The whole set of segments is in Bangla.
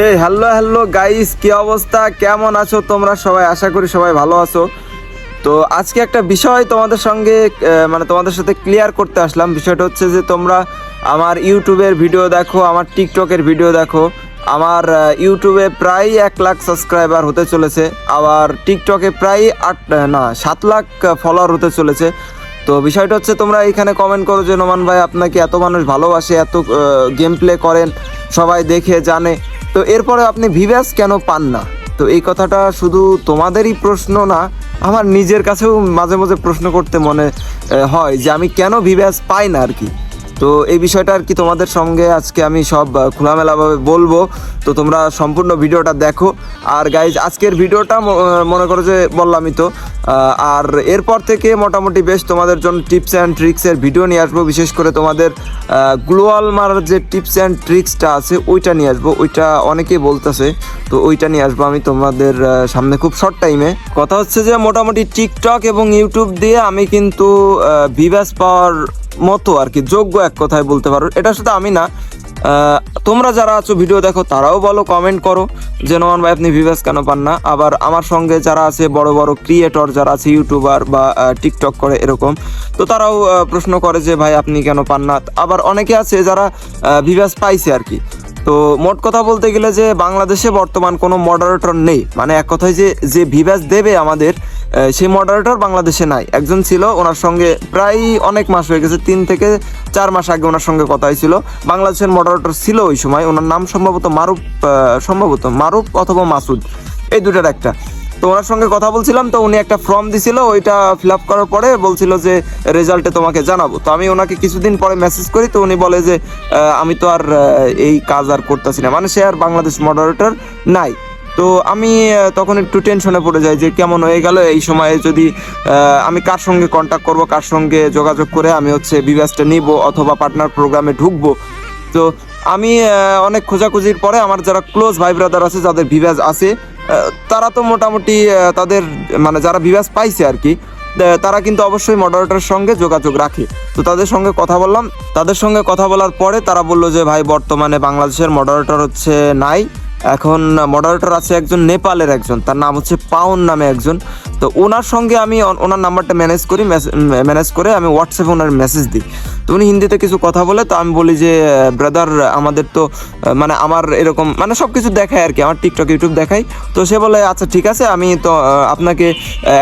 এই হ্যালো হ্যালো গাইস কি অবস্থা? কেমন আছো তোমরা সবাই? আশা করি সবাই ভালো আছো। তো আজকে একটা বিষয় তোমাদের সঙ্গে মানে তোমাদের সাথে ক্লিয়ার করতে আসলাম। বিষয়টা হচ্ছে যে তোমরা আমার ইউটিউবের ভিডিও দেখো, আমার টিকটকের ভিডিও দেখো। আমার ইউটিউবে প্রায় এক লাখ সাবস্ক্রাইবার হতে চলেছে। আবার টিকটকে প্রায় আট না, সাত লাখ ফলোয়ার হতে চলেছে। তো বিষয়টা হচ্ছে তোমরা এখানে কমেন্ট করো যে, নোমান ভাই, আপনাকে এত মানুষ ভালোবাসে, এত গেম প্লে করেন, সবাই দেখে, জানে। তো এরপরে আপনি ভিভ্যাস কেন পান না? তো এই কথাটা শুধু তোমাদেরই প্রশ্ন না, আমার নিজের কাছেও মাঝে মাঝে প্রশ্ন করতে মনে হয় যে আমি কেন ভিভ্যাস পাই না আর কি? তো এই বিষয়টা আর কি তোমাদের সঙ্গে আজকে আমি সব খোলামেলাভাবে বলব। তো তোমরা সম্পূর্ণ ভিডিওটা দেখো। আর গাইজ আজকের ভিডিওটা মনে করো যে বললামই তো। আর এরপর থেকে মোটামুটি বেশ তোমাদের জন্য টিপস অ্যান্ড ট্রিক্সের ভিডিও নিয়ে আসব। বিশেষ করে তোমাদের গ্লোয়াল মারার যে টিপস অ্যান্ড ট্রিক্সটা আছে, ওইটা নিয়ে আসব। ওইটা অনেকেই বলতেছে, তো ওইটা নিয়ে আসব আমি তোমাদের সামনে খুব শর্ট টাইমে কথা হচ্ছে যে মোটামুটি টিকটক এবং ইউটিউব দিয়ে আমি কিন্তু ভিভাস পাওয়ার মতো আর কি যোগ্য এক কথায় বলতে পারো। এটা শুধু আমি না তোমরা যারা আছো, ভিডিও দেখো, তারাও বলো কমেন্ট করো। যে নোমান ভাই, আপনি ভিভাস কেন পান না? আবার আমার সঙ্গে যারা আছে, বড় বড় ক্রিয়েটর যারা আছে ইউটিউবার বা টিকটক করে এরকম, তো তারাও প্রশ্ন করে যে, ভাই, আপনি কেন পান না? আবার অনেকে আছে যারা ভিভাস পাইছে আর কি। তো মোট কথা বলতে গেলে যে, বাংলাদেশে বর্তমান কোনো মডারেটর নেই। মানে এক কথায় যে যে ভিভাস দেবে আমাদের সেই মডারেটর বাংলাদেশে নাই। একজন ছিল, ওনার সঙ্গে প্রায় অনেক মাস হয়ে গেছে, তিন থেকে চার মাস আগে ওনার সঙ্গে কথা হয়েছিল। বাংলাদেশের মডারেটর ছিল ওই সময়, ওনার নাম সম্ভবত মারুফ সম্ভবত মারুফ অথবা মাসুদ, এই দুটার একটা। তো ওনার সঙ্গে কথা বলছিলাম, তো উনি একটা ফর্ম দিছিল, ওইটা ফিল আপ করার পরে বলছিল যে রেজাল্টে তোমাকে জানাব। তো আমি ওনাকে কিছুদিন পরে মেসেজ করি, তো উনি বলে যে আমি তো আর এই কাজ আর করতেছি না। মানে সে আর বাংলাদেশ মডারেটর নাই। তো আমি তখন একটু টেনশনে পড়ে যাই যে কেমন হয়ে গেল। এই সময়ে যদি আমি কার সঙ্গে কন্ট্যাক্ট করব, কার সঙ্গে যোগাযোগ করে আমি হচ্ছে বিভাসটা নিব অথবা পার্টনার প্রোগ্রামে ঢুকবো। তো আমি অনেক খোঁজাখুঁজির পরে আমার যারা ক্লোজ ভাই ব্রাদার আছে, যাদের ভিভাস আছে তারা তো মোটামুটি তাদের মানে যারা ভিভাস পাইছে আর কি তারা কিন্তু অবশ্যই মডারেটরের সঙ্গে যোগাযোগ রাখে। তো তাদের সঙ্গে কথা বললাম। তাদের সঙ্গে কথা বলার পরে তারা বলল যে, ভাই, বর্তমানে বাংলাদেশের মডারেটর হচ্ছে নাই। এখন মডারেটর আছে একজন নেপালের একজন, তার নাম হচ্ছে পাউন নামে একজন। তো ওনার সঙ্গে আমি ওনার নাম্বারটা ম্যানেজ করি ম্যানেজ করে আমি হোয়াটসঅ্যাপে ওনার মেসেজ দিই। তো উনি হিন্দিতে কিছু কথা বলে, তো আমি বলি যে ব্রাদার আমাদের তো মানে আমার এরকম মানে সব কিছু দেখায় আর কি আমার টিকটক ইউটিউব দেখাই তো সে বলে আচ্ছা ঠিক আছে, আমি তো আপনাকে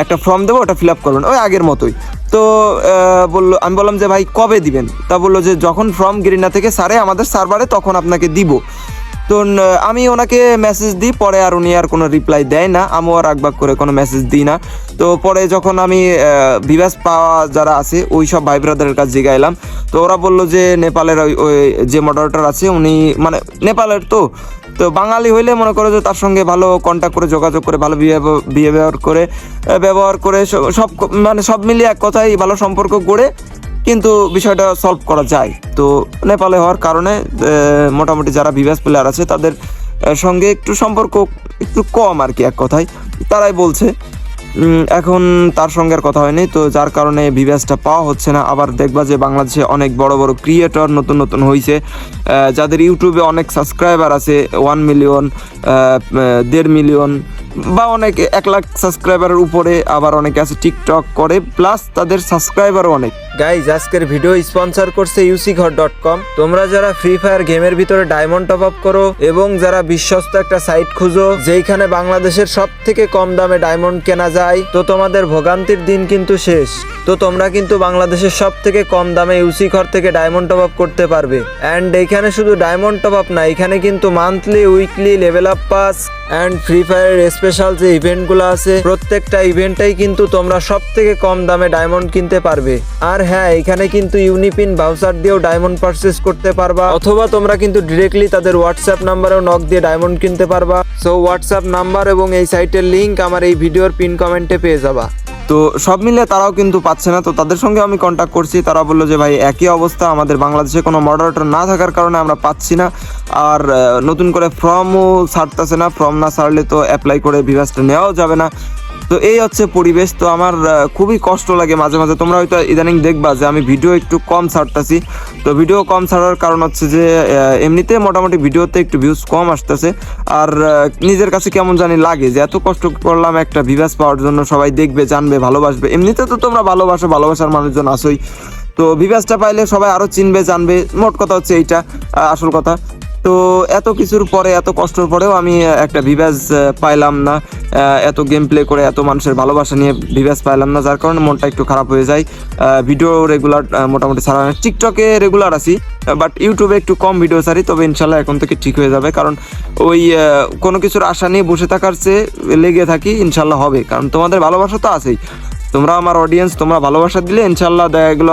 একটা ফর্ম দেবো, ওটা ফিল আপ করবেন। ওই আগের মতোই। তো বলল, আমি বললাম যে, ভাই, কবে দিবেন? তা বলল যে, যখন ফর্ম গিরিনা থেকে সারে আমাদের সার্ভারে তখন আপনাকে দিব। তো আমি ওনাকে মেসেজ দিই, পরে আর উনি আর কোনো রিপ্লাই দেয় না। আমিও আর আগবাগ করে কোনো মেসেজ দিই না। তো, পরে যখন আমি ভিভাস পাওয়া যারা আছে, ওই সব ভাই ব্রাদারের কাছে জিগাইলাম তো ওরা বলল যে, নেপালের ওই যে মডারেটর আছে, উনি মানে নেপালের তো। তো বাঙালি হইলে মনে করো যে, তার সঙ্গে ভালো কন্ট্যাক্ট করে, যোগাযোগ করে, ভালো বিহেভিয়ার করে ব্যবহার করে সব মানে সব মিলিয়ে এক কথাই ভালো সম্পর্ক গড়ে কিন্তু বিষয়টা সলভ করা যায়। তো নেপালে হওয়ার কারণে মোটামুটি যারা ভিভাস প্লেয়ার আছে, তাদের সঙ্গে একটু সম্পর্ক একটু কম আর কি এক কথায়। তারাই বলছে এখন তার সঙ্গে আর কথা হয়নি, তো যার কারণে ভিভাসটা পাওয়া হচ্ছে না। আবার দেখবা যে বাংলাদেশে অনেক বড় বড় ক্রিয়েটর নতুন নতুন হয়েছে যাদের ইউটিউবে অনেক সাবস্ক্রাইবার আছে ওয়ান মিলিয়ন দেড় মিলিয়ন বা অনেক এক লাখ সাবস্ক্রাইবারের উপরে আবার অনেকে আছে টিকটক করে প্লাস তাদের সাবস্ক্রাইবারও অনেক। গাইজ আজকের ভিডিও স্পন্সর করছে ইউসি ঘর ডট কম তোমরা যারা ফ্রি ফায়ার গেমের ভিতরে ডায়মন্ড টপ আপ করো এবং যারা বিশ্বস্ত একটা সাইট খুঁজো যেখানে বাংলাদেশের সব থেকে কম দামে ডায়মন্ড কেনা যায়, তো তোমাদের ভোগান্তির দিন কিন্তু শেষ। তো তোমরা কিন্তু বাংলাদেশের সব থেকে কম দামে ইউসি ঘর থেকে ডায়মন্ড টপ আপ করতে পারবে। অ্যান্ড এখানে শুধু ডায়মন্ড টপ আপ না, এখানে কিন্তু monthly weekly level up pass and Free ফায়ারের স্পেশাল যে ইভেন্টগুলো আছে, প্রত্যেকটা ইভেন্টটাই কিন্তু তোমরা সব থেকে কম দামে ডায়মন্ড কিনতে পারবে। আর হ্যাঁ এখানে কিন্তু ইউনিপিন ভাউচার দিয়েও ডায়মন্ড পারচেস করতে পারবা। অথবা তোমরা কিন্তু ডিরেক্টলি তাদের হোয়াটসঅ্যাপ নাম্বারেও নক দিয়ে ডায়মন্ড কিনতে পারবা। সো হোয়াটসঅ্যাপ নাম্বার এবং এই সাইটের লিঙ্ক আমার এই ভিডিওর পিন কমেন্টে পেয়ে যাবা। তো সব মিলে তারাও কিন্তু পাচ্ছে না। তো তাদের সঙ্গে আমি কন্ট্যাক্ট করছি। তারা বলল যে, ভাই, একই অবস্থা। আমাদের বাংলাদেশে কোনো মডারেটর না থাকার কারণে আমরা পাচ্ছি না। আর নতুন করে ফর্মও ছাড়তেছে না। ফর্ম না ছাড়লে তো অ্যাপ্লাই করে ভিভাসটা নেওয়াও যাবে না। তো এই হচ্ছে পরিবেশ, তো আমার খুবই কষ্ট লাগে মাঝে মাঝে। তোমরা হয়তো ইদানিং দেখবা যে আমি ভিডিও একটু কম ছাড়তেছি। তো ভিডিও কম ছাড়ার কারণ হচ্ছে যে এমনিতে মোটামুটি ভিডিওতে একটু ভিউজ কম আসতেছে। আর নিজের কাছে কেমন জানি লাগে যে এত কষ্ট করলাম একটা ভিভাস পাওয়ার জন্য সবাই দেখবে, জানবে, ভালোবাসবে। এমনিতে তো তোমরা ভালোবাসো, ভালোবাসার মানুষজন আসোই তো ভিভাসটা পাইলে সবাই আরও চিনবে, জানবে। মোট কথা হচ্ছে এইটা আসল কথা। তো এত কিছুর পরে, এত কষ্টর পরেও আমি একটা ভিভাস পাইলাম না। এত গেম প্লে করে এত মানুষের ভালোবাসা নিয়ে ভিভাস পাইলাম না, যার কারণে মনটা একটু খারাপ হয়ে যায়। ভিডিও রেগুলার মোটামুটি ছাড়া না। টিকটকে রেগুলার আছি বাট ইউটিউবে একটু কম ভিডিও ছাড়ি, তবে ইনশাল্লাহ এখন থেকে ঠিক হয়ে যাবে। কারণ ওই কোনো কিছুর আশা নিয়ে বসে থাকার চেয়ে লেগে থাকি ইনশাল্লাহ হবে। কারণ তোমাদের ভালোবাসা তো আছেই। তোমরা আমার অডিয়েন্স তোমরা ভালোবাসা দিলে ইনশাল্লাহ দেখা গেলো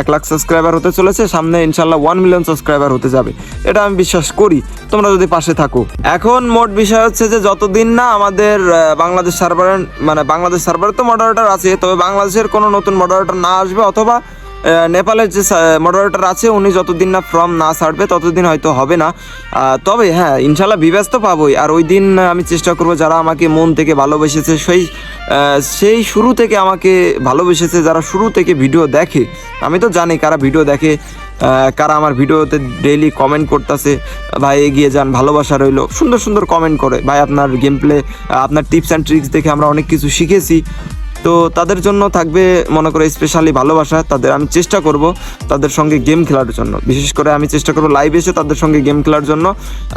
এক লাখ সাবস্ক্রাইবার হতে চলেছে, সামনে ইনশাল্লাহ ওয়ান মিলিয়ন সাবস্ক্রাইবার হতে যাবে। এটা আমি বিশ্বাস করি, তোমরা যদি পাশে থাকো। এখন মোট বিষয় হচ্ছে যে যতদিন না আমাদের বাংলাদেশ সার্ভারে মানে বাংলাদেশ সার্ভারে তো মডারেটার আছে, তবে বাংলাদেশের কোনো নতুন মডারেটার না আসবে অথবা নেপালের যে মডারেটর আছে, উনি যতদিন না ফর্ম না ছাড়বে, ততদিন হয়তো হবে না। তবে হ্যাঁ ইনশাল্লাহ বিবেচ তো পাবোই। আর ওই দিন আমি চেষ্টা করব যারা আমাকে মন থেকে ভালোবেসেছে, সেই সেই শুরু থেকে আমাকে ভালোবেসেছে, যারা শুরু থেকে ভিডিও দেখে। আমি তো জানি কারা ভিডিও দেখে কারা আমার ভিডিওতে ডেইলি কমেন্ট করতেছে। ভাই, এগিয়ে যান, ভালোবাসা রইল। সুন্দর সুন্দর কমেন্ট করে। ভাই, আপনার গেম প্লে আপনার টিপস অ্যান্ড ট্রিক্স দেখে আমরা অনেক কিছু শিখেছি। তো তাদের জন্য থাকবে, মনে করে স্পেশালি ভালোবাসা তাদের আমি চেষ্টা করব তাদের সঙ্গে গেম খেলার জন্য। বিশেষ করে আমি চেষ্টা করব লাইভ এসে তাদের সঙ্গে গেম খেলার জন্য।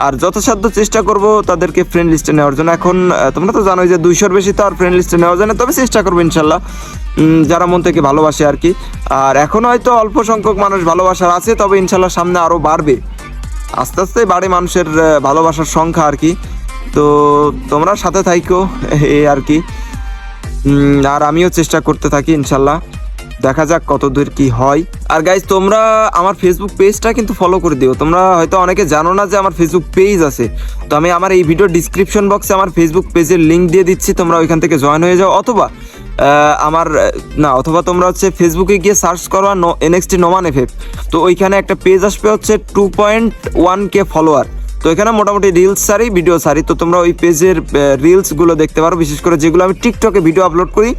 আর যথাসাধ্য চেষ্টা করব তাদেরকে ফ্রেন্ড লিস্টে নেওয়ার জন্য। এখন তোমরা তো জানোই যে দুইশোর বেশি তো আর ফ্রেন্ড লিস্টে নেওয়া যায় না। তবে চেষ্টা করব ইনশাল্লাহ। যারা মন থেকে ভালোবাসে আর কি। আর এখন হয়তো অল্প সংখ্যক মানুষ ভালোবাসার আছে, তবে ইনশাল্লাহ সামনে আরও বাড়বে। আস্তে আস্তে বাড়ে মানুষের ভালোবাসার সংখ্যা আর কি। তো তোমরা সাথে থাইকো এই আর কি। আর আমিও চেষ্টা করতে থাকি, ইনশাল্লাহ। দেখা যাক কত দূর কি হয়। আর গাইজ তোমরা আমার ফেসবুক পেজটা কিন্তু ফলো করে দিও। তোমরা হয়তো অনেকে জানো না যে আমার ফেসবুক পেজ আছে। তো আমি আমার এই ভিডিও ডিসক্রিপশন বক্সে আমার ফেসবুক পেজের লিঙ্ক দিয়ে দিচ্ছি। তোমরা ওইখান থেকে জয়েন হয়ে যাও। অথবা আমার, না, অথবা তোমরা হচ্ছে ফেসবুকে গিয়ে সার্চ করো এনএক্সটি নোমান এফ তো ওইখানে একটা পেজ আসবে হচ্ছে two point one K follower তো এখানে মোটামুটি রিলস সারি ভিডিও সারি। তো তোমরা ওই পেজের রিলসগুলো দেখতে পারো। বিশেষ করে যেগুলো আমি টিকটকে ভিডিও আপলোড করি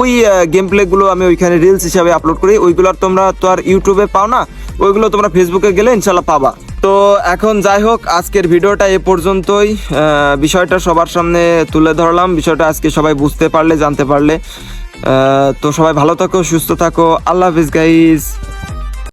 ওই গেম প্লেগুলো আমি ওইখানে রিলস হিসাবে আপলোড করি। ওইগুলো তোমরা তো আর ইউটিউবে পাও না। ওইগুলো তোমরা ফেসবুকে গেলে ইনশাল্লাহ পাবা। তো এখন যাই হোক, আজকের ভিডিওটা এ পর্যন্তই। বিষয়টা সবার সামনে তুলে ধরলাম। বিষয়টা আজকে সবাই বুঝতে পারলে, জানতে পারলে। তো সবাই ভালো থাকো, সুস্থ থাকো। আল্লাহ হাফিজ গাইজ